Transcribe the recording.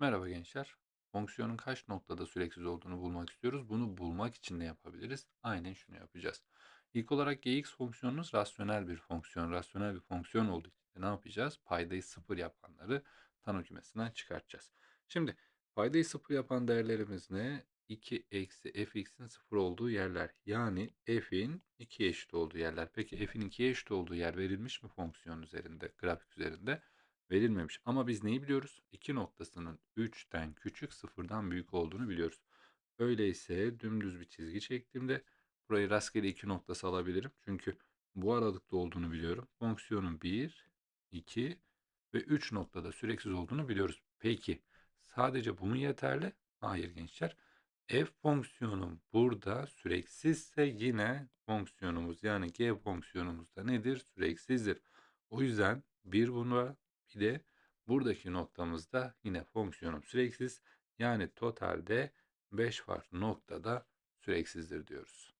Merhaba gençler. Fonksiyonun kaç noktada süreksiz olduğunu bulmak istiyoruz. Bunu bulmak için ne yapabiliriz? Aynen şunu yapacağız. İlk olarak gx fonksiyonumuz rasyonel bir fonksiyon. Rasyonel bir fonksiyon olduğu için ne yapacağız? Paydayı sıfır yapanları tanım kümesinden çıkartacağız. Şimdi paydayı sıfır yapan değerlerimiz ne? 2 eksi fx'in sıfır olduğu yerler. Yani f'in 2'ye eşit olduğu yerler. Peki f'in 2'ye eşit olduğu yer verilmiş mi fonksiyon üzerinde, grafik üzerinde? Verilmemiş. Ama biz neyi biliyoruz? 2 noktasının 3'ten küçük sıfırdan büyük olduğunu biliyoruz. Öyleyse dümdüz bir çizgi çektiğimde burayı rastgele 2 noktası alabilirim. Çünkü bu aralıkta olduğunu biliyorum. Fonksiyonun 1, 2 ve 3 noktada süreksiz olduğunu biliyoruz. Peki sadece bu mu yeterli? Hayır gençler. F fonksiyonum burada süreksizse yine fonksiyonumuz yani g fonksiyonumuz da nedir? Süreksizdir. O yüzden bir buna de buradaki noktamızda yine fonksiyonum süreksiz. Yani totalde 5 farklı noktada süreksizdir diyoruz.